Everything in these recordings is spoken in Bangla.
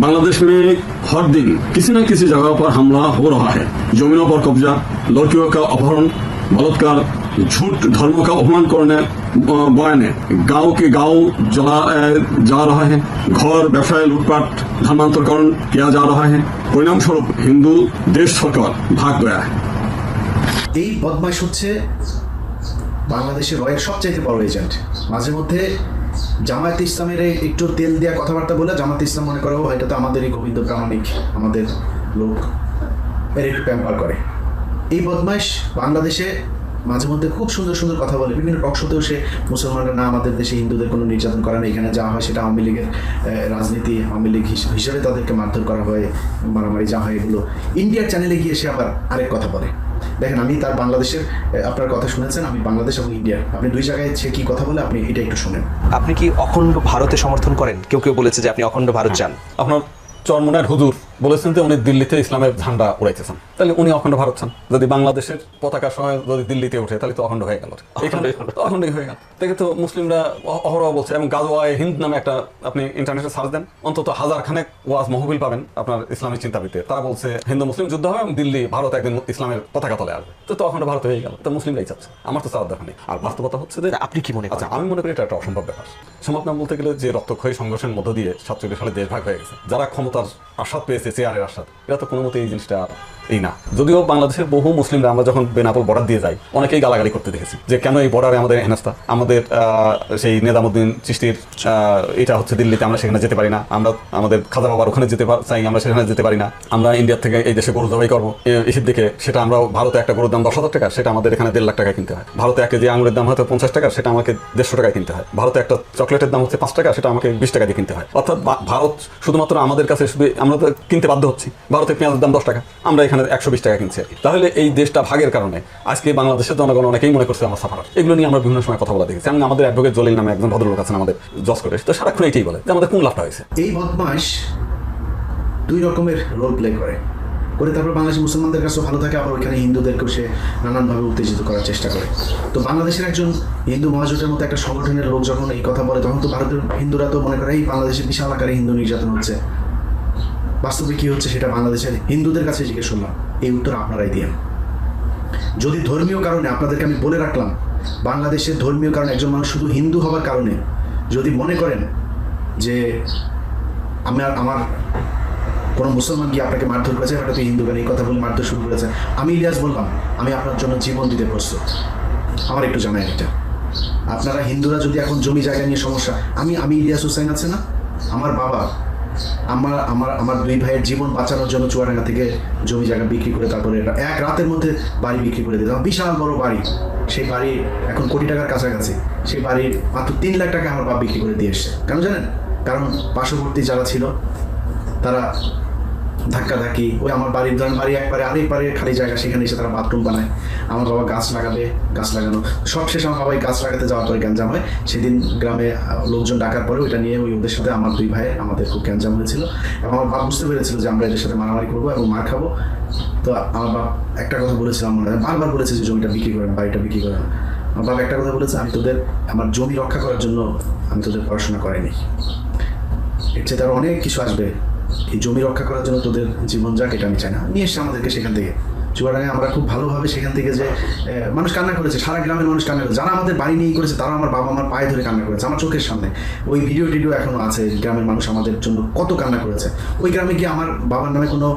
बांग्लादेश में हर दिन किसी न किसी जगह पर हमला हो रहा है जमीनों पर कब्जा लड़कियों का अपहरण बलात्कार झूठ धर्म का अपमान करने अ, बयाने गांव के गांव जला अ, जा रहा है घर व्यवसाय लूटपाट धर्मांतरकरण किया जा रहा है परिणाम स्वरूप हिंदू देश छोड़कर भाग गया है এই বদমাইশ হচ্ছে বাংলাদেশের রয়ের সবচাইতে বড় এজেন্ট মাঝে মধ্যে জামায়াত ইসলামের একটু তেল দেওয়া কথাবার্তা বলে জামাত ইসলাম মনে করে এটা তো আমাদেরই গোবিন্দ প্রামাণিক, আমাদের লোক এর একটু প্যাম্পার করে। এই বদমাইশ বাংলাদেশে মাঝে মধ্যে খুব সুন্দর সুন্দর কথা বলে। বিভিন্ন টক শোতেও সে মুসলমানরা, না, আমাদের দেশে হিন্দুদের কোনো নির্যাতন করে না এখানে যা হয় সেটা আওয়ামী লীগের রাজনীতি, আওয়ামী লীগ হিস- হিসেবে তাদেরকে মারধর করা হয়, মারামারি যা হয় এগুলো। ইন্ডিয়ার চ্যানেলে গিয়ে সে আবার আরেক কথা বলে। দেখেন আমি তার বাংলাদেশের আপনার কথা শুনেছেন আমি বাংলাদেশ এবং ইন্ডিয়া। আপনি দুই জায়গায় সে কি কথা বলে আপনি এটা একটু শুনেন। আপনি কি অখণ্ড ভারতে সমর্থন করেন? কেউ কেউ বলেছে যে আপনি অখণ্ড ভারত চান আপনার চরমনার হুজুর। বলেছেন যে উনি দিল্লিতে ইসলামের ঝান্ডা উড়াইতেছেন। তাহলে উনি অখণ্ড ভারত চান। যদি বাংলাদেশের পতাকার সময় যদি দিল্লিতে ওঠে তাহলে তো অখণ্ড হয়ে গেল। অখণ্ডই হয়ে গেল। দেখে তো মুসলিমরা অহরহ বলছে। এবং গাজওয়ায় হিন্দ নামে একটা আপনি ইন্টারনেটে সার্চ দেন অন্তত হাজার খানেক ওয়াজ মহবিল পাবেন আপনার ইসলামী চিন্তাবিদে তারা বলছে হিন্দু মুসলিম যুদ্ধ হবে এবং দিল্লি ভারত একদিন ইসলামের পতাকা তলে আসবে। তো তো অখণ্ড ভারত হয়ে গেল। তো মুসলিমরাই চাচ্ছে। আমার তো চাওয়ার দরকার নেই আর বাস্তবতা হচ্ছে যে আপনি কি মনে? আচ্ছা আমি মনে করি এটা একটা অসম্ভব ব্যাপার। সম্ভব না বলতে গেলে যে রক্তক্ষয়ী সংঘর্ষের মধ্য দিয়ে সাতচল্লিশ সালে দেশ ভাগ হয়ে গেছে। যারা ক্ষমতার আস্বাদ পেয়েছে চেয়ারের আস্বাদ এরা তো কোনো মতে এই জিনিসটা এই না। যদিও বাংলাদেশের বহু মুসলিমরা আমরা যখন বেনাপোল বর্ডার দিয়ে যাই, অনেকেই গালাগালি করতে দেখেছি যে কেন এই বর্ডারে আমাদের হেনস্তা আমাদের সেই নেজামুদ্দিন চিস্তির এটা হচ্ছে দিল্লিতে আমরা সেখানে যেতে পারি না। আমরা, আমাদের খাজা বাবার ওখানে যেতে চাই, আমরা সেখানে যেতে পারি না। আমরা ইন্ডিয়া থেকে এই দেশে গরু জবাই করব। এসব দিকে সেটা আমরা ভারতে একটা গরুর দাম দশ হাজার টাকা, সেটা আমাদের এখানে দেড় লাখ টাকা কিনতে হয়। ভারতে এক কেজি আঙুরের দাম হয়তো পঞ্চাশ টাকা, সেটা আমাকে দেড়শো টাকায় কিনতে হয়। ভারতে একটা চকলেটের দাম হচ্ছে পাঁচ টাকা, সেটা আমাকে বিশ টাকা দিয়ে কিনতে হয়। অর্থাৎ ভারত শুধুমাত্র আমাদের কাছে শুধু আমরা কিনতে বাধ্য হচ্ছি। ভারতে পেঁয়াজের দাম দশ টাকা। আমরা এখানে একশো বিশ টাকা কিনছি আর। তাহলে এই দেশটা ভাগের কারণে আজকে বাংলাদেশের জনগণ অনেকেই মনে করছে আমার সাফার এগুলো নিয়ে আমরা বিভিন্ন সময় কথা বলা দেখেছি। এবং আমাদের অ্যাডভোকেট জলিল নামে একজন ভদ্রলোক আছেন আমাদের জজ করে। তো সারাক্ষণ এটাই বলে যে আমাদের কোন লাভটা হয়েছে। এই বদমাস দুই রকমের রোল প্লে করে। করে তারপর বাংলাদেশি মুসলমানদের কাছেও ভালো থাকে, আবার ওইখানে হিন্দুদেরকেও সে নানানভাবে উত্তেজিত করার চেষ্টা করে। তো বাংলাদেশের একজন হিন্দু মহাজোটের মতো একটা সংগঠনের লোক যখন এই কথা বলে, তখন তো ভারতের হিন্দুরা তো মনে করে, এই বাংলাদেশে বিশাল আকারে হিন্দু নির্যাতন হচ্ছে। বাস্তবে কি হচ্ছে সেটা বাংলাদেশের হিন্দুদের কাছে জিজ্ঞেস করলাম। এই উত্তর আপনারাই দিয়েন। যদি ধর্মীয় কারণে আপনাদেরকে আমি বলে রাখলাম বাংলাদেশের ধর্মীয় কারণে একজন মানুষ শুধু হিন্দু হবার কারণে যদি মনে করেন যে আমার আমার কোনো মুসলমান গিয়ে আপনাকে মারধর করেছে? তো হিন্দু কেন এই কথা বলে মারধর শুরু করেছে। আমি ইলিয়াস বললাম, আমি আপনার জন্য জীবন দিতে প্রস্তুত। আমার একটু জানাই এটা। আপনারা হিন্দুরা যদি এখন জমি জায়গা নিয়ে সমস্যা, আমি আমি ইলিয়াস হুসাইন আছে না? আমার বাবা আমার আমার আমার দুই ভাইয়ের জীবন বাঁচানোর জন্য চুয়াডাঙ্গা থেকে জমি জায়গা বিক্রি করে তারপরে এক রাতের মধ্যে বাড়ি বিক্রি করে দিলাম বিশাল বড় বাড়ি। সেই বাড়ি এখন কোটি টাকার কাছাকাছি। সেই বাড়ির মাত্র তিন লাখ টাকা আমার বাপ বিক্রি করে দিয়ে এসছে। কেন জানেন? কারণ পার্শ্ববর্তী যারা ছিল, তারা ধাক্কাধাক্কি, ওই আমার বাড়ির ধরেন বাড়ি একবারে আরেক পারে খালি জায়গা, সেখানে এসে তারা বাথরুম বানায়। আমার বাবা গাছ লাগাবে, গাছ লাগানো। সব শেষ আমার বাবাই গাছ লাগাতে যাওয়ার পরে গ্যাঞ্জাম হয়। সেদিন গ্রামে লোকজন ডাকার পরে ওইটা নিয়ে ওই ওদের সাথে আমার দুই ভাই, আমাদের খুব গ্যাঞ্জাম হয়েছিল। এবং আমার বাপ বুঝতে পেরেছিল যে আমরা এদের সাথে মারামারি করব এবং মার খাব। তো আমার বাপ একটা কথা বলেছিলাম মনে হয়, বারবার বলেছে যে জমিটা বিক্রি করে বাড়িটা বিক্রি করে আমার বাবা একটা কথা বলেছে, আমি তোদের, আমার জমি রক্ষা করার জন্য আমি তোদের পড়াশোনা করাইনি। এর চেয়ে তার অনেক কিছু আসবে। এই জমি রক্ষা করার জন্য তোদের জীবন যাক, এটা আমি চাই না। নিয়ে এসছে আমাদেরকে সেখান থেকে চুয়াডাঙ্গায় আমরা খুব ভালোভাবে সেখান থেকে যে মানুষ কান্না করেছে, সারা গ্রামের মানুষ কান্না করেছে। যারা আমাদের বাড়ি নিয়ে করেছে তারা আমার বাবা আমার পায়ে ধরে কান্না করেছে। আমার চোখের সামনে ওই ভিডিও টিডিও এখনও আছে, গ্রামের মানুষ আমাদের জন্য কত কান্না করেছে। ওই গ্রামে গিয়ে আমার বাবার নামে কোনো,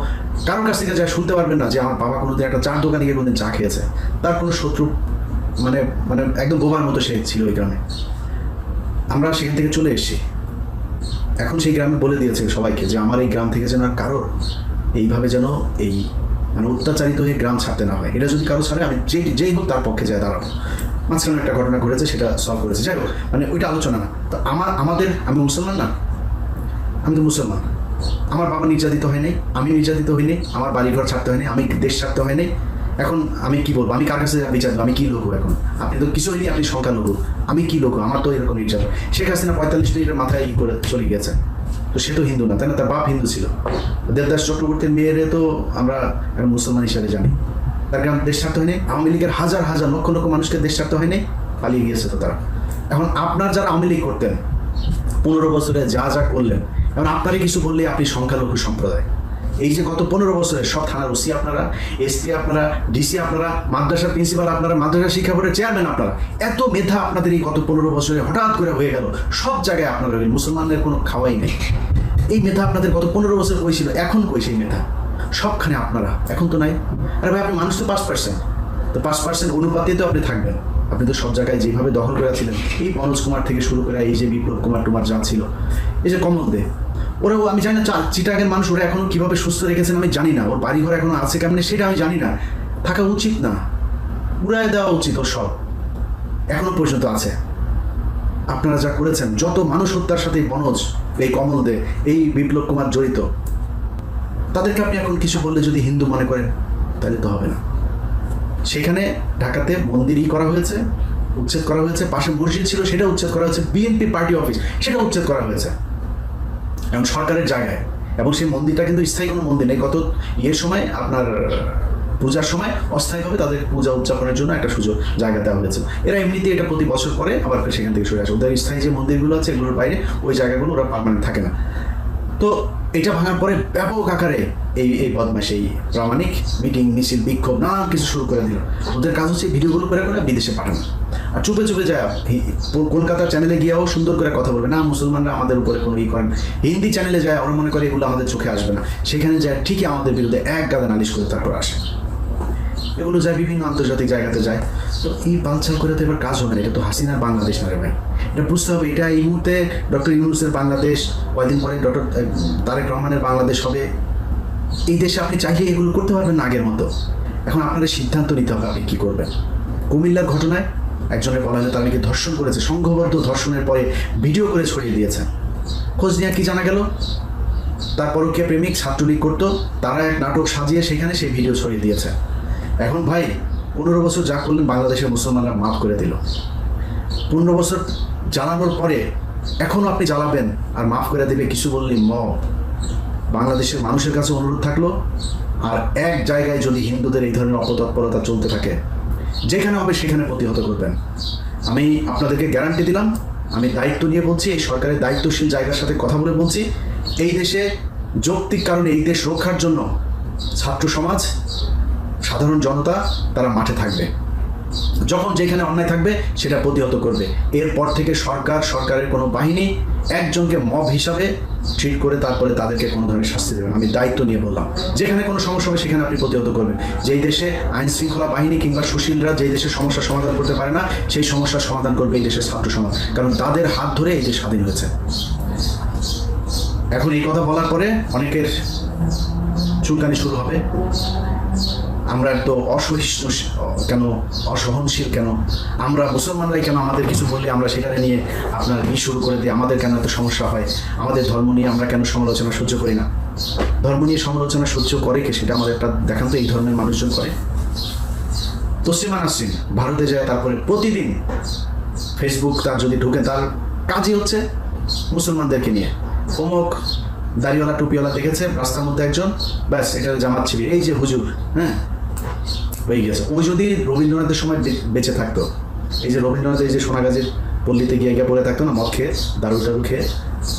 কারোর কাছ থেকে যা শুনতে পারবেন না যে আমার বাবা কোনোদিন একটা চার দোকানে গিয়ে কোনোদিন চা খেয়েছে। তার কোনো শত্রু মানে মানে একদম বোবার মতো সে ছিল ওই গ্রামে। আমরা সেখান থেকে চলে এসেছি। এখন সেই গ্রামে বলে দিয়েছে সবাইকে যে আমার এই গ্রাম থেকে যেন আর কারোর এইভাবে যেন এই মানে অত্যাচারিত হয়ে গ্রাম ছাড়তে না হয়। এটা যদি কারও ছাড়ে, আমি যেই যেই হোক তার পক্ষে যায়, দাঁড়াবো। মাঝখানে একটা ঘটনা ঘটেছে, সেটা সলভ করেছে। যাই হোক মানে ওইটা আলোচনা না। তো আমার, আমাদের, আমি মুসলমান না? আমি তো মুসলমান। আমার বাবা নির্যাতিত হয় নাই আমি নির্যাতিত হইনি আমার বাড়িঘর ছাড়তে হয়নি আমি দেশ ছাড়তে হয় নাই। এখন আমি কি বলব? আমি কার কাছে বিচার? আমি কি লোক এখন? আপনি তো কিছু হয়নি, আপনি সংখ্যালঘু আমি কি লোক? আমার তো এরকম নির্যাতন। শেখ হাসিনা পঁয়তাল্লিশ মিনিটের মাথায় ই করে চলে গেছে তো সে তো হিন্দু না, তাই না? তার বাপ হিন্দু ছিল। দেবদাস চক্রবর্তীর মেয়েরে তো আমরা মুসলমান হিসাবে জানি। তার গ্রাম দেশ ছাড়তে হয়নি। আওয়ামী লীগের হাজার হাজার, লক্ষ লক্ষ মানুষকে দেশ ছাড়তে হয়নি। পালিয়ে গিয়েছে তো তারা। এখন আপনার যারা আওয়ামী লীগ করতেন, পনেরো বছরে যা যা করলেন এবং আপনারই কিছু বললে আপনি সংখ্যালঘু সম্প্রদায়। এই যে গত পনেরো বছরে সব থানার ওসি আপনারা, এসপি আপনারা, ডিসি আপনারা, মাদ্রাসা প্রিন্সিপাল আপনারা, মাদ্রাসা শিক্ষা বোর্ডের চেয়ারম্যান আপনারা, এত মেধা আপনাদের এই গত পনেরো বছরে হঠাৎ করে হয়ে গেল। সব জায়গায় আপনারা মুসলমানদের কোনো খাওয়াই নেই। এই মেধা আপনাদের গত পনেরো বছর কই ছিল? এখন কই সেই মেধা? সবখানে আপনারা, এখন তো নাই। আরে ভাই, আপনি মানুষ তো পাঁচ পার্সেন্ট তো পাঁচ পার্সেন্ট অনুপাতে তো আপনি থাকবেন। আপনি তো সব জায়গায় যেভাবে দখল করেছিলেন, এই মনোজ কুমার থেকে শুরু করে এই যে বিপ্লব কুমার টুমার যা ছিল, এই যে কমল দে ওরাও আমি জানি না চিটাগের মানুষ, ওরা এখনও কীভাবে সুস্থ রেখেছেন আমি জানি না। ওর বাড়ি ঘর এখনও আছে কেমনি সেটা আমি জানি না। থাকা উচিত না। উড়ায় দেওয়া উচিত ওর সব। এখনও পর্যন্ত আছে। আপনারা যা করেছেন, যত মানুষ হত্যার সাথে বনজ, এই কমল দে এই বিপ্লব কুমার জড়িত, তাদেরকে আপনি এখন কিছু বললে যদি হিন্দু মনে করেন, তাহলে তো হবে না। সেখানে ঢাকাতে মন্দিরই করা হয়েছে, উচ্ছেদ করা হয়েছে, পাশে মসজিদ ছিল, সেটা উচ্ছেদ করা হয়েছে বিএনপি পার্টি অফিস সেটা উচ্ছেদ করা হয়েছে। এবং সরকারের জায়গায়। এবং সেই মন্দিরটা কিন্তু স্থায়ী কোনো মন্দির নেই। গত ইয়ের সময়, আপনার পূজার সময় অস্থায়ীভাবে তাদের পূজা উদযাপনের জন্য একটা সুযোগ জায়গা দেওয়া হয়েছে। এরা এমনিতে এটা প্রতি বছর করে, আবার সেখান থেকে সরে আসে। ওদের স্থায়ী যে মন্দিরগুলো আছে, এগুলোর বাইরে ওই জায়গাগুলো ওরা পারমানেন্ট থাকে না। তো এটা ভাঙার পরে ব্যাপক আকারে এই এই বদমাস এই প্রামাণিক মিটিং, মিছিল, বিক্ষোভ, নানান কিছু শুরু করে দিল। ওদের কাজ হচ্ছে ভিডিওগুলো করে করে বিদেশে পাঠানো। আর চুপে চুপে যায় কলকাতার চ্যানেলে গিয়েও সুন্দর করে কথা বলবে। না, মুসলমানরা আমাদের উপরে কোনো ই করেন। হিন্দি চ্যানেলে যায়, ওরা মনে করে এগুলো আমাদের চোখে আসবে না। সেখানে যায়, ঠিকই আমাদের বিরুদ্ধে এক গাদা নালিশ করে তারপর আসে। এগুলো যায় বিভিন্ন আন্তর্জাতিক জায়গাতে যায়। তো এই বালছাল করে তো এবার কাজ হবে না। এটা তো হাসিনার বাংলাদেশ না ভাই। এটা বুঝতে হবে, এটা এই মুহূর্তে ডক্টর ইউনুসের বাংলাদেশ, কয়েকদিন পরে ডক্টর তারেক রহমানের বাংলাদেশ হবে। এই দেশে আপনি চাইলে এগুলো করতে পারবেন না আগের মতো। এখন আপনাদের সিদ্ধান্ত নিতে হবে আপনি কী করবেন। কুমিল্লার ঘটনায় একজনের বলা তার নাকি ধর্ষণ করেছে, সংঘবদ্ধ ধর্ষণের পরে ভিডিও করে ছড়িয়ে দিয়েছেন খোঁজ নিয়ে কি জানা গেল? তারপরও কে প্রেমিক ছাত্রলীগ করতো, তারা এক নাটক সাজিয়ে সেখানে সেই ভিডিও ছড়িয়ে দিয়েছে। এখন ভাই, পনেরো বছর যা করলেন বাংলাদেশের মুসলমানরা মাফ করে দিল। পনেরো বছর জ্বালানোর পরে এখনও আপনি জ্বালাবেন আর মাফ করে দেবে কিছু বললেন ম বাংলাদেশের মানুষের কাছে অনুরোধ থাকল আর এক জায়গায় যদি হিন্দুদের এই ধরনের অপতৎপরতা চলতে থাকে, যেখানে হবে সেখানে প্রতিহত করবেন। আমি আপনাদেরকে গ্যারান্টি দিলাম, আমি দায়িত্ব নিয়ে বলছি, এই সরকারের দায়িত্বশীল জায়গার সাথে কথা বলে বলছি, এই দেশে যৌক্তিক কারণে এই দেশ রক্ষার জন্য ছাত্র সমাজ, সাধারণ জনতা, তারা মাঠে থাকবে। যখন যেখানে অন্যায় থাকবে, সেটা প্রতিহত করবে। এরপর থেকে সরকার, সরকারের কোনো বাহিনী একজনকে মব হিসাবে ট্রিট করে তারপরে তাদেরকে কোনো ধরনের শাস্তি দেবেন আমি দায়িত্ব নিয়ে বললাম, যেখানে কোনো সমস্যা হবে সেখানে আপনি প্রতিহত করবেন। যেই দেশে আইন শৃঙ্খলা বাহিনী কিংবা সুশীলরা যেই দেশের সমস্যার সমাধান করতে পারে না, সেই সমস্যার সমাধান করবে এই দেশের ছাত্র সমাজ। কারণ তাদের হাত ধরে এই দেশ স্বাধীন হয়েছে। এখন এই কথা বলার পরে অনেকের চুলকানি শুরু হবে। আমরা তো অসহিষ্ণু কেন? অসহনশীল কেন? আমরা মুসলমানরাই কেন আমাদের কিছু বললে আমরা সেখানে নিয়ে আপনার ই শুরু করে দিই? আমাদের কেন এত সমস্যা হয়? আমাদের ধর্ম নিয়ে আমরা কেন সমালোচনা সহ্য করি না? ধর্ম নিয়ে সমালোচনা সহ্য করে কি সেটা আমাদের একটা দেখান তো, এই ধর্মের মানুষজন করে। তসলিমা নাসরিন, ভারতে যায়, তারপরে প্রতিদিন ফেসবুক তার যদি ঢুকে, তার কাজই হচ্ছে মুসলমানদেরকে নিয়ে। অমুক দাড়িওয়ালা, টুপিওয়ালা দেখেছে, রাস্তার মধ্যে একজন, ব্যাস, এটা জামাত এই যে হুজুর হ্যাঁ? হয়ে গেছে। ও যদি রবীন্দ্রনাথের সময় বেঁচে থাকতো, এই যে রবীন্দ্রনাথ এই যে সোনাগাজীর পল্লীতে গিয়ে গিয়ে পড়ে থাকতো না, মদ খেয়ে, দারু টারু খেয়ে,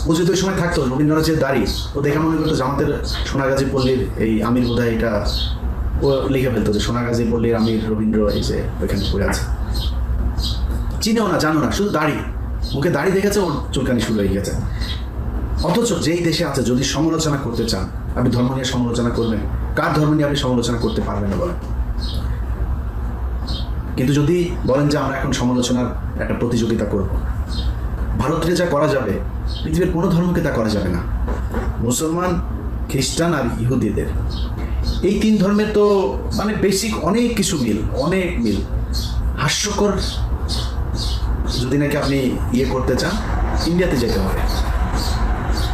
ও যদি ওই সময় থাকতো, রবীন্দ্রনাথের দাড়ি, ও দেখা মনে করতো জামাতের সোনাগাজী পল্লীর এই আমির বোধহয় এটা ও লিখে ফেলতো যে সোনাগাজী পল্লীর আমির রবীন্দ্র এই যে ওইখানে পড়ে আছে। চিনেও না, জানো না, শুধু দাড়ি। মুখে দাড়ি দেখেছে, ওর চুলকানি শুরু হয়ে গেছে। অথচ যেই দেশে আছে, যদি সমালোচনা করতে চান, আপনি ধর্ম নিয়ে সমালোচনা করবেন, কার ধর্ম নিয়ে আপনি সমালোচনা করতে পারবেন না বলেন? কিন্তু যদি বলেন যে আমরা এখন সমালোচনার একটা প্রতিযোগিতা করব ভারতকে যা করা যাবে, পৃথিবীর কোনো ধর্মকে তা করা যাবে না। মুসলমান, খ্রিস্টান আর ইহুদিদের। এই তিন ধর্মের তো মানে বেসিক অনেক কিছু মিল, অনেক মিল। হাস্যকর যদি নাকি আপনি ইয়ে করতে চান ইন্ডিয়াতে যেতে হবে।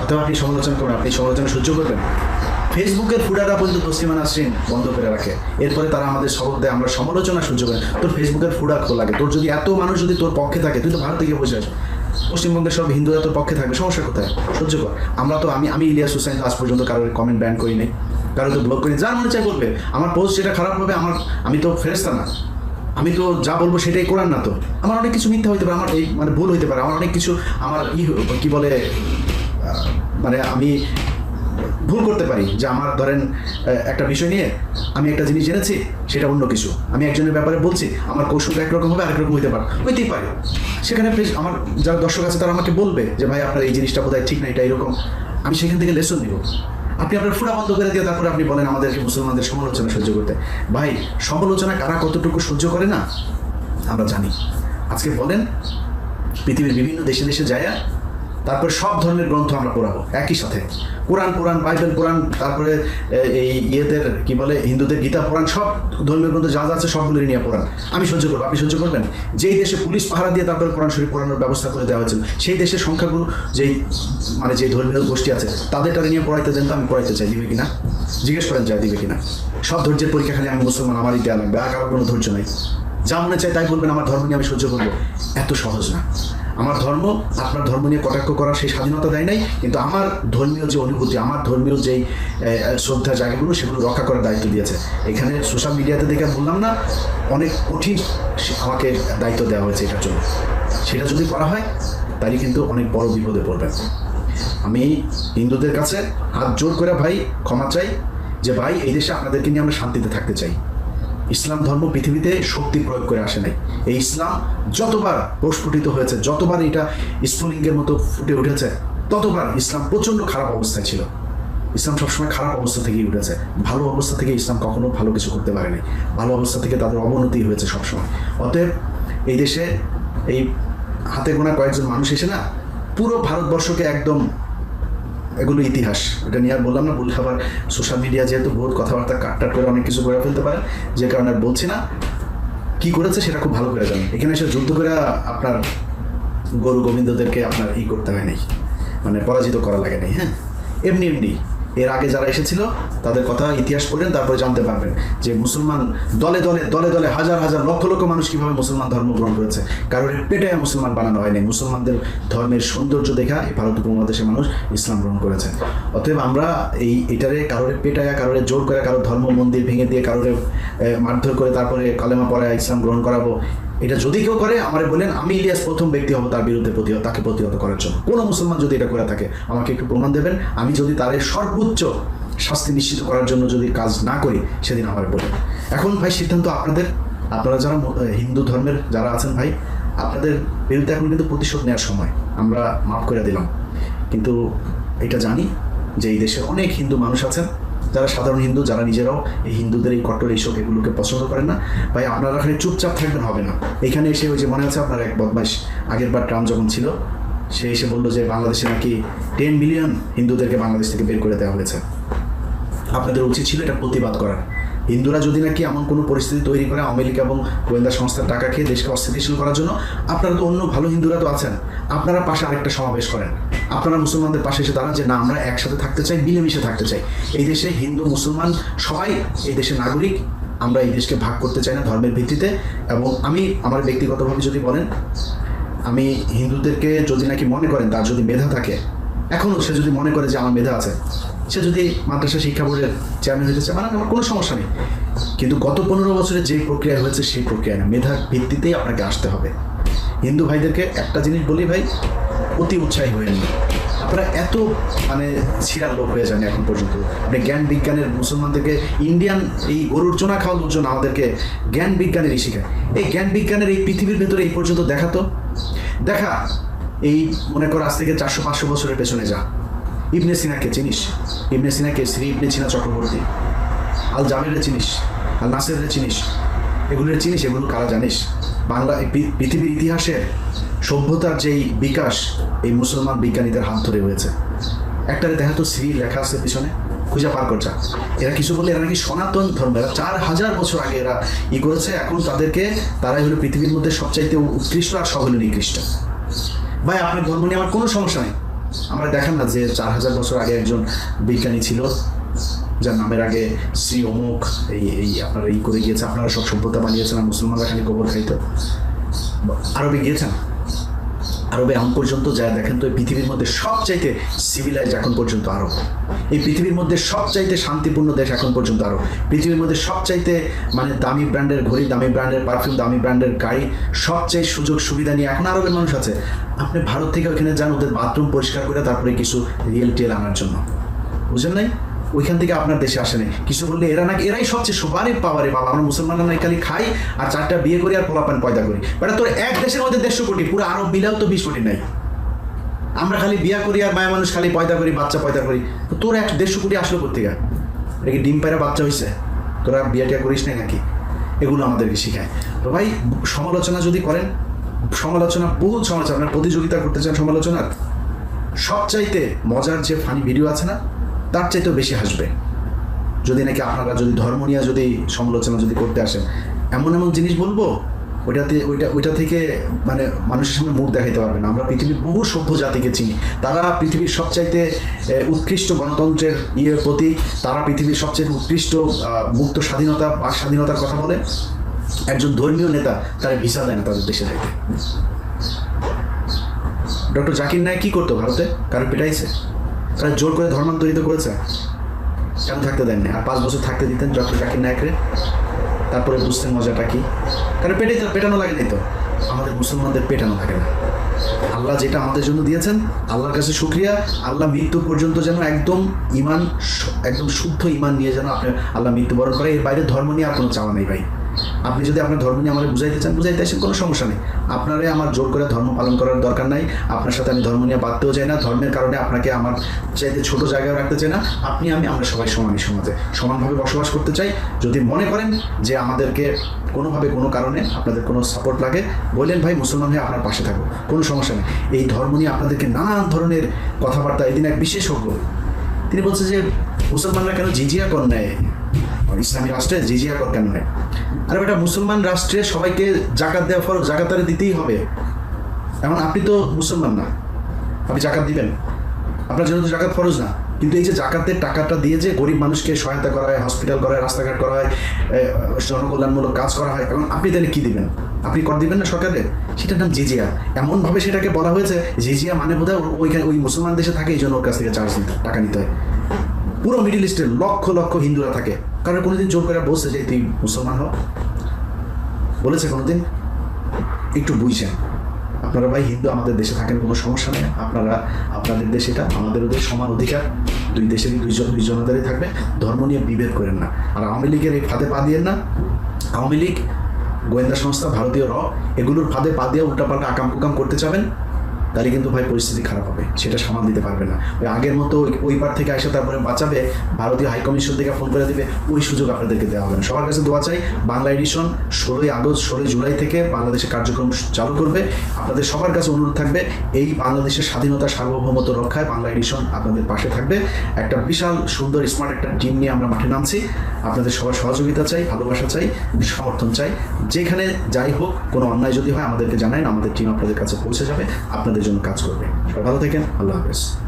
অথবা আপনি সমালোচনা করবেন আপনি সমালোচনা সহ্য করবেন? ফেসবুকের ফুডারা পর্যন্ত তসলিমা নাসরিন বন্ধ করে রাখে। এরপরে তারা আমাদের শপথ দেয়, আমরা সমালোচনা সহ্য করি তোর ফেসবুকের ফুডা খোলা লাগে। তোর যদি এত মানুষ যদি তোর পক্ষে থাকে, তুই তো ভারত থেকে বসে আস পশ্চিমবঙ্গের সব হিন্দুরা তোর পক্ষে থাকবে, সমস্যা কোথায়? সহ্য কর। আমরা তো, আমি আমি ইলিয়াস হুসাইন আজ পর্যন্ত কারোর কমেন্ট ব্যান করি নাই কারও তো ব্লক করি যার মনে চাই করবে আমার পোস্ট যেটা খারাপ হবে, আমার, আমি তো ফেরেস্তা না। আমি তো যা বলব সেটাই করার না তো। আমার অনেক কিছু মিথ্যা হইতে পারে, আমার এই মানে ভুল হইতে পারে। আমার অনেক কিছু, আমার ই, কি বলে মানে আমি ভুল করতে পারি যে আমার ধরেন একটা বিষয় নিয়ে আমি একটা জিনিস জেনেছি, সেটা অন্য কিছু। আমি একজনের ব্যাপারে বলছি, আমার কৌশলটা একরকম হবে আরেক রকম হতে পারে হইতেই পারে সেখানে please আমার যারা দর্শক আছে তারা আমাকে বলবে যে, ভাই, আপনার এই জিনিসটা বোধহয় ঠিক না, এটা এরকম। আমি সেখান থেকে লেসন নিব। আপনি আপনার ফুটা বন্ধ করে দিয়ে তারপরে আপনি বলেন আমাদেরকে, মুসলমানদের সমালোচনা সহ্য করতে। ভাই, সমালোচনা কারা কতটুকু সহ্য করে না? আমরা জানি। আজকে বলেন, পৃথিবীর বিভিন্ন দেশে দেশে যায় তারপরে সব ধরনের গ্রন্থ আমরা পড়াবো, একই সাথে। কোরআন কোরআন, বাইবেল, কোরআন, তারপরে এই ইয়েদের, কি বলে, হিন্দুদের গীতা পুরাণ সব ধর্মীয় গ্রন্থ যা যা আছে সবগুলো নিয়ে পড়ান। আমি সহ্য করব, আপনি সহ্য করবেন? যেই দেশে পুলিশ পাহারা দিয়ে তারপরে কোরআন শরীফ পড়ানোর ব্যবস্থা করে দেওয়া হয়েছিল, সেই দেশের সংখ্যাগুলো, যেই মানে যে ধর্মীয় গোষ্ঠী আছে তাদেরটা নিয়ে পড়াইতে দেন তো আমি পড়াইতে চাই, দিবে কিনা? জিজ্ঞেস করেন যায়, দিবে কিনা? সব ধৈর্যের পরীক্ষা খালি আমি মুসলমান, আমারই দেওয়া লাগবে, আর কারোর কোনো ধৈর্য নাই। যা মনে চাই তাই বলবেন, আমার ধর্ম নিয়ে আমি সহ্য করব। এত সহজ না। আমার ধর্ম, আপনার ধর্ম নিয়ে কটাক্ষ করার সেই স্বাধীনতা দেয় নাই, কিন্তু আমার ধর্মীয় যে অনুভূতি, আমার ধর্মীয় যেই শ্রদ্ধা জায়গাগুলো, সেগুলো রক্ষা করার দায়িত্ব দিয়েছে। এখানে সোশ্যাল মিডিয়াতে দেখে বললাম না, অনেক কঠিন আমাকে দায়িত্ব দেওয়া হয়েছে এটার জন্য। সেটা যদি করা হয়, তাহলে কিন্তু অনেক বড় বিপদে পড়বেন। আমি হিন্দুদের কাছে হাত জোর করে ভাই, ক্ষমা চাই যে, ভাই, এই দেশে আপনাদেরকে নিয়ে আমরা শান্তিতে থাকতে চাই। ইসলাম ধর্ম পৃথিবীতে শক্তি প্রয়োগ করে আসে নাই। এই ইসলাম যতবার প্রস্ফুটিত হয়েছে, যতবার এটা স্ফুলিঙ্গের মতো ফুটে উঠেছে, ততবার ইসলাম প্রচণ্ড খারাপ অবস্থায় ছিল। ইসলাম সবসময় খারাপ অবস্থা থেকেই উঠেছে। ভালো অবস্থা থেকে ইসলাম কখনো ভালো কিছু করতে পারেনি। ভালো অবস্থা থেকে তাদের অবনতি হয়েছে সবসময়। অতএব এই দেশে এই হাতে গোনা কয়েকজন মানুষ এসে না পুরো ভারতবর্ষকে একদম এগুলো ইতিহাস। এটা নিয়ে আর বললাম না বললে আবার সোশ্যাল মিডিয়া যেহেতু বহুত কথাবার্তা কাটটাট করে অনেক কিছু করে ফেলতে পারে, যে কারণে আর বলছি না। কি করেছে সেটা খুব ভালো করে জানেন এখানে এসে যুদ্ধ করে আপনার গরু গোবিন্দদেরকে আপনার ই করতে হয় নাই। মানে পরাজিত করা লাগে নাই হ্যাঁ? এমনি এমনি। এর আগে যারা এসেছিল, তাদের কথা ইতিহাস পড়লেন তারপরে জানতে পারবেন যে মুসলমান দলে দলে দলে দলে হাজার হাজার লক্ষ লক্ষ মানুষ কীভাবে মুসলমান ধর্ম গ্রহণ করেছে। কারণ পেটে মুসলমান বানানো হয়নি। মুসলমানদের ধর্মের সৌন্দর্য দেখা এই ভারত উপমহাদেশের মানুষ ইসলাম গ্রহণ করেছে। অতএব আমরা এই এটারে কারোর পেটায়া, কারোর জোর করে, কারোর ধর্ম মন্দির ভেঙে দিয়ে, কারোর মারধর করে তারপরে কালেমা পড়ায় ইসলাম গ্রহণ করাবো এটা যদি কেউ করে, আমার বলেন আমি ইলিয়াস প্রথম ব্যক্তি হব তার বিরুদ্ধে প্রতিহত তাকে প্রতিহত করার জন্য। কোনো মুসলমান যদি এটা করে থাকে, আমাকে একটু প্রমাণ দেবেন, আমি যদি তার সর্বোচ্চ শাস্তি নিশ্চিত করার জন্য যদি কাজ না করি, সেদিন আমার বলেন এখন ভাই, সিদ্ধান্ত আপনাদের। আপনারা যারা হিন্দু ধর্মের যারা আছেন ভাই, আপনাদের বিরুদ্ধে এখন কিন্তু প্রতিশোধ নেওয়ার সময়। আমরা মাফ করে দিলাম। কিন্তু এটা জানি যে এই দেশে অনেক হিন্দু মানুষ আছেন। যারা সাধারণ হিন্দু, যারা নিজেরাও এই হিন্দুদের এই কট্টর এইসব এগুলোকে পছন্দ করেন না, ভাই আপনারা এখানে চুপচাপ থাকবেন, হবে না। এখানে এসে ওই যে মনে আছে আপনার এক বদমাইশ, আগের বার যখন ছিল, সে এসে বলল যে বাংলাদেশে নাকি টেন মিলিয়ন হিন্দুদেরকে বাংলাদেশ থেকে বের করে দেওয়া হয়েছে। আপনাদের উচিত ছিল এটা প্রতিবাদ করার হিন্দুরা যদি নাকি এমন কোনো পরিস্থিতি তৈরি করে আমেরিকা এবং গোয়েন্দা সংস্থার টাকা খেয়ে দেশকে অস্থিতিশীল করার জন্য, আপনারা তো অন্য ভালো হিন্দুরা তো আছেন। আপনারা পাশে আরেকটা সমাবেশ করেন। আপনারা মুসলমানদের পাশে এসে দাঁড়ান যে, না, আমরা একসাথে থাকতে চাই, মিলেমিশে থাকতে চাই। এই দেশে হিন্দু, মুসলমান সবাই এই দেশের নাগরিক, আমরা এই দেশকে ভাগ করতে চাই না ধর্মের ভিত্তিতে। এবং আমি, আমার ব্যক্তিগতভাবে যদি বলেন, আমি হিন্দুদেরকে যদি নাকি মনে করেন তার যদি মেধা থাকে, এখনও সে যদি মনে করে যে আমার মেধা আছে, সে যদি মাদ্রাসা শিক্ষা বোর্ডের চেয়ারম্যান চায় মানে আমার কোনো সমস্যা নেই। কিন্তু গত পনেরো বছরে যে প্রক্রিয়া হয়েছে, সেই প্রক্রিয়া না। মেধার ভিত্তিতেই আপনাকে আসতে হবে। হিন্দু ভাইদেরকে একটা জিনিস বলি ভাই অতি উৎসাহী হয়ে নিন আপনারা এত মানে ছিড়ার লোক হয়ে যান এখন পর্যন্ত। আপনি জ্ঞান বিজ্ঞানের মুসলমানদেরকে, ইন্ডিয়ান এই গরুর চোনা খাওয়া লোকজন আমাদেরকে জ্ঞান বিজ্ঞানের এই শেখায় এই জ্ঞান বিজ্ঞানের এই পৃথিবীর ভেতরে এই পর্যন্ত দেখাতো দেখা, এই মনে কর আজ থেকে চারশো, পাঁচশো বছরের পেছনে যা। ইবনে সিনাকে চিনিস? ইবনে সিনাকে, শ্রী ইবনে সিনা চক্রবর্তী। আল জামিরে চিনিস? আল নাসেরের চিনিস? এগুলোর চিনিস, এগুলো কারা জানিস? বাংলা পৃথিবীর ইতিহাসে সভ্যতার যেই বিকাশ, এই মুসলমান বিজ্ঞানীদের হাত ধরে হয়েছে। একটা দেখা তো শ্রী লেখা আছে পিছনে, খুঁজে পার করছা এরা কিছু বলে এরা নাকি সনাতন ধর্ম, এরা চার হাজার বছর আগে এরা ই করেছে, এখন তাদেরকে, তারাই হলো পৃথিবীর মধ্যে সবচাইতে উৎকৃষ্ট আর সব নিকৃষ্ট ভাই, আপনার ধর্ম নিয়ে আমার কোনো সমস্যা নেই। আমরা দেখান না যে চার হাজার বছর আগে একজন বিজ্ঞানী ছিল, যার নামের আগে শ্রী অমুক, এই এই আপনারা এই করে গিয়েছে, আপনারা সব সভ্যতা বানিয়েছেন মুসলমানরা খালি গোবর খাইতো। আরবে গিয়েছেন? আরবে এখন পর্যন্ত যা দেখেন তো পৃথিবীর মধ্যে সবচাইতে সিভিলাইজ এখন পর্যন্ত আরব। এই পৃথিবীর মধ্যে সবচাইতে শান্তিপূর্ণ দেশ এখন পর্যন্ত আরব। পৃথিবীর মধ্যে সবচাইতে মানে দামি ব্র্যান্ডের ঘড়ি, দামি ব্র্যান্ডের পারফিউম দামি ব্র্যান্ডের গাড়ি, সবচেয়ে সুযোগ সুবিধা নিয়ে এখন আরবের মানুষ আছে। আপনি ভারত থেকে ওখানে যান, ওদের বাথরুম পরিষ্কার করে তারপরে কিছু রিয়েল টিয়েল আনার জন্য। বুঝলেন নাই? ওইখান থেকে আপনার দেশে আসেনি। কিছু বললে এরা নাকি এরাই সবচেয়ে সবারই পাওয়ারে বাবা আমরা মুসলমানরা নাই খালি খাই আর চারটা বিয়ে করি আর পোলাপান পয়দা করি। বাট, তোর এক দেশের মধ্যে দেড়শো কোটি, পুরো আরব মিলাও তো বিশ কোটি নাই। আমরা খালি বিয়া করি আর মায়া মানুষ খালি পয়দা করি, বাচ্চা পয়দা করি। তোর এক দেড়শো কোটি আসলো কোথেকে এটা কি ডিম পায়রা বাচ্চা হয়েছে তোরা বিয়া টিয়া করিস নাই নাকি? এগুলো আমাদেরকে শেখায়। তো ভাই, সমালোচনা যদি করেন, সমালোচনা, বহুত সমালোচনা, আপনার প্রতিযোগিতা করতে চান সমালোচনার, সবচাইতে মজার যে ফানি ভিডিও আছে না তার চাইতেও বেশি হাসবে। যদি নাকি আপনারা যদি ধর্ম নিয়ে যদি সমালোচনা যদি করতে আসেন, এমন এমন জিনিস বলব, ওইটাতে, ওইটা ওইটা থেকে মানে মানুষের সামনে মুখ দেখাইতে পারবে না। আমরা পৃথিবীর বহু সভ্য জাতিকে চিনি। তারা পৃথিবীর সবচাইতে উৎকৃষ্ট গণতন্ত্রের ইয়ের প্রতি তারা পৃথিবীর সবচেয়ে উৎকৃষ্ট মুক্ত স্বাধীনতা বা স্বাধীনতার কথা বলে। একজন ধর্মীয় নেতা তারা ভিসা দেয় না তাদের দেশে যাইতে। ডক্টর জাকির নায়ক কি করতো ভারতে? কারণ পেটাইছে? তারা জোর করে ধর্মান্তরিত করেছে। কেন থাকতে দেননি? আর পাঁচ বছর থাকতে দিতেন ডক্টর জাকির নায়করে। তারপরে বুঝতেন মজাটা কি? কারণ পেটে পেটানো লাগে নাই তো। আমাদের মুসলমানদের পেটানো লাগে না। আল্লাহ যেটা আমাদের জন্য দিয়েছেন, আল্লাহর কাছে শুক্রিয়া। আল্লাহ মৃত্যু পর্যন্ত যেন একদম ইমান একদম শুদ্ধ ইমান নিয়ে যেন আপনি আল্লাহ মৃত্যুবরণ করে। এর বাইরে ধর্ম নিয়ে আর কোনো চাওয়া নেই ভাই। আপনি যদি আপনার ধর্ম নিয়ে আমাকে বুঝাইতে চান, বুঝাইতে আসেন, কোনো সমস্যা নেই। আপনারে আমার জোর করে ধর্ম পালন করার দরকার নাই। আপনার সাথে আমি ধর্ম নিয়ে বাঁধতেও চাই না। ধর্মের কারণে আপনাকে আমার চাইতে ছোট জায়গায় রাখতে চাই না। আপনি, আমি, আমরা সবাই সমানই সমাজে। সমানভাবে বসবাস করতে চাই। যদি মনে করেন যে আমাদেরকে কোনোভাবে কোনো কারণে আপনাদের কোনো সাপোর্ট লাগে, বললেন, ভাই, মুসলমান হয়ে আপনার পাশে থাকব কোনো সমস্যা নেই। এই ধর্ম নিয়ে আপনাদেরকে নানান ধরনের কথাবার্তা এদিন এক বিশেষজ্ঞ, তিনি বলছে যে, মুসলমানরা কেন জিজিয়া কর নেয় ইসলামী রাষ্ট্রে জিজিয়া কর কেন নেয় আরে বেটা, মুসলমান রাষ্ট্রে সবাইকে জাকাত দেওয়া ফরজ জাকাতারে দিতেই হবে। এখন আপনি তো মুসলমান না। আপনি জাকাত দিবেন। আপনার জন্য তো জাকাত ফরজ না। কিন্তু এই যে জাকাতের টাকাটা দিয়ে যে গরিব মানুষকে সহায়তা করা হয় হসপিটাল করা হয়, রাস্তাঘাট করা হয় জনকল্যাণমূলক কাজ করা হয়, এখন আপনি তাহলে কী দিবেন? আপনি কর দিবেন না সরকারে? সেটার নাম জিজিয়া। এমনভাবে সেটাকে বলা হয়েছে, জিজিয়া মানে বোধ হয় ওইখানে ওই মুসলমান দেশে থাকে, এই জন্য ওর কাছ থেকে চার্জ টাকা নিতে হয়। পুরো মিডিল ইস্টের লক্ষ লক্ষ হিন্দুরা থাকে। কারণ কোনোদিন জোর করে বলছে যে তুই মুসলমান হোক বলেছে কোনোদিন। একটু বুঝছেন আপনারা ভাই হিন্দু, আমাদের দেশে থাকেন, কোনো সমস্যা নেই। আপনারা, আপনাদের দেশ এটা, আমাদের ওদের সমান অধিকার। দুই দেশেরই দুইজন দুই জনতারই থাকবে। ধর্ম নিয়ে বিভেদ করেন না। আর আওয়ামী লীগের এই ফাঁদে পা দিয়েন না। আওয়ামী লীগ, গোয়েন্দা সংস্থা, ভারতীয় র, এগুলোর ফাঁদে পা দিয়ে উল্টাপাল্টা আকাম কুকাম করতে চাবেন। তাহলে কিন্তু ভাই পরিস্থিতি খারাপ হবে, সেটা সামাল দিতে পারবে না। ওই আগের মতো ওই- পার থেকে এসে তারপরে বাঁচাবে, ভারতীয় হাইকমিশন থেকে ফোন করে দিবে, ওই সুযোগ আপনাদেরকে দেওয়া হবে না। সবার কাছে দোয়া চাই, বাংলা এডিশন ষোলোই আগস্ট, ষোলোই জুলাই থেকে বাংলাদেশে কার্যক্রম চালু করবে। আপনাদের সবার কাছে অনুরোধ থাকবে, এই বাংলাদেশের স্বাধীনতা, সার্বভৌমত্ব রক্ষায় বাংলা এডিশন আপনাদের পাশে থাকবে। একটা বিশাল সুন্দর স্মার্ট একটা টিম নিয়ে আমরা মাঠে নামছি। আপনাদের সবার সহযোগিতা চাই, ভালোবাসা চাই, সমর্থন চাই। যেখানে যাই হোক, কোনো অন্যায় যদি হয়, আমাদেরকে জানান আমাদের টিম আপনাদের কাছে পৌঁছে যাবে। আপনাদের জন্য কাজ করবে। সবাই ভালো থাকেন আল্লাহ হাফেজ।